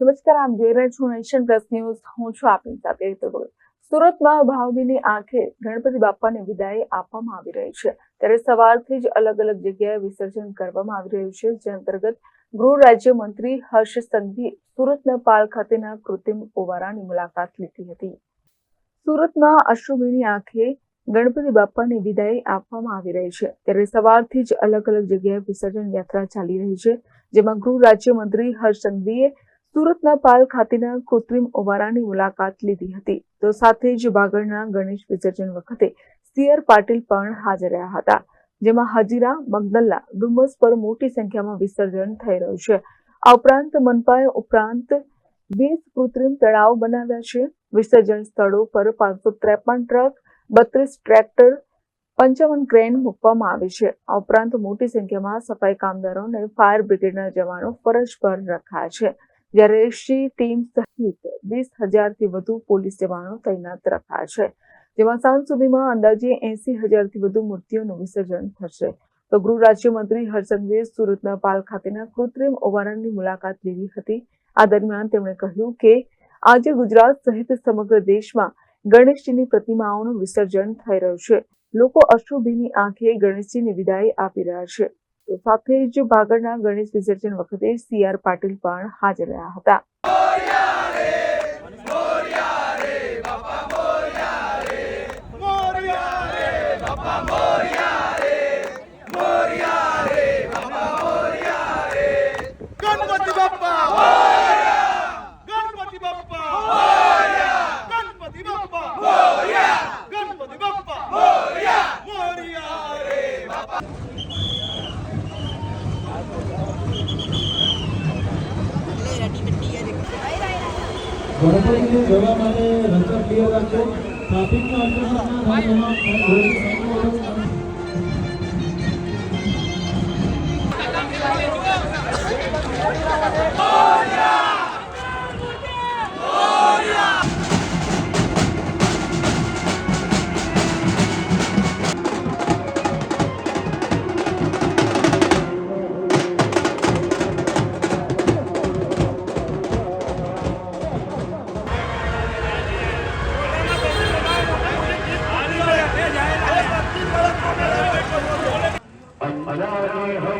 નમસ્કાર, આપ જોઈ રહ્યા છો નેશન પ્લસ ન્યૂઝ. હું છું આપની સાથે સુરતમાં ભાવભીની આંખે ગણપતિ બાપાને વિદાય આપવામાં આવી રહી છે. ત્યારે સવારથી જ અલગ અલગ જગ્યાએ વિસર્જન કરવામાં આવી રહ્યું છે, જે અંતર્ગત ગૃહ રાજ્યમંત્રી હર્ષ સંઘવી સુરતના પાલ ખાતેના કૃત્રિમ ઓવારાની મુલાકાત લીધી હતી. સુરતમાં અશ્રુભીની આંખે ગણપતિ બાપાને વિદાય આપવામાં આવી રહી છે. ત્યારે સવારથી જ અલગ અલગ જગ્યાએ વિસર્જન યાત્રા ચાલી રહી છે, જેમાં ગૃહ રાજ્યમંત્રી હર્ષ સંઘવીએ સુરતના પાલ ખાતેના કૃત્રિમ ઓવારાની મુલાકાત લીધી હતી. તો સાથે જ બાગળના ગણેશ વિસર્જન વખતે સીઆર પાટીલ પણ હાજર રહ્યા હતા. જેમાં હજીરા, મગદલ્લા, ડુમસ પર મોટી સંખ્યામાં વિસર્જન થઈ રહ્યું છે. આ ઉપરાંત મનપાએ ઉપરાંત વીસ કૃત્રિમ તળાવ બનાવ્યા છે. વિસર્જન સ્થળો પર પાંચસો ત્રેપન ટ્રક, બત્રીસ ટ્રેક્ટર, પંચાવન ક્રેન મૂકવામાં આવી છે. આ ઉપરાંત મોટી સંખ્યામાં સફાઈ કામદારો અને ફાયર બ્રિગેડના જવાનો ફરજ પર રખાયા છે. જ્યારે શ્રી ટીમ સહિત વીસ હજારથી વધુ પોલીસ જવાનો તૈનાત રખાયા છે. જેમાં સાંજ સુધીમાં અંદાજે એસી હજારથી વધુ મૂર્તિઓનું વિસર્જન થશે. તો ગૃહ રાજ્યમંત્રી હર્ષંઘવીએ સુરતના પાલ ખાતેના કૃત્રિમ ઓવારણની મુલાકાત લીધી હતી. આ દરમિયાન તેમણે કહ્યું કે આજે ગુજરાત સહિત સમગ્ર દેશમાં ગણેશજીની પ્રતિમાઓનું વિસર્જન થઈ રહ્યું છે. લોકો અશ્રુભીની આંખે ગણેશજીની વિદાય આપી રહ્યા છે. સાથે જ ભાગળના ગણેશ વિસર્જન વખતે સી આર પાટીલ પણ હાજર રહ્યા હતા Bye. ગણપતિને જોવા માટે રસ્તા ક્લિયર રાખજો ટ્રાફિકના અંતર્ગત রে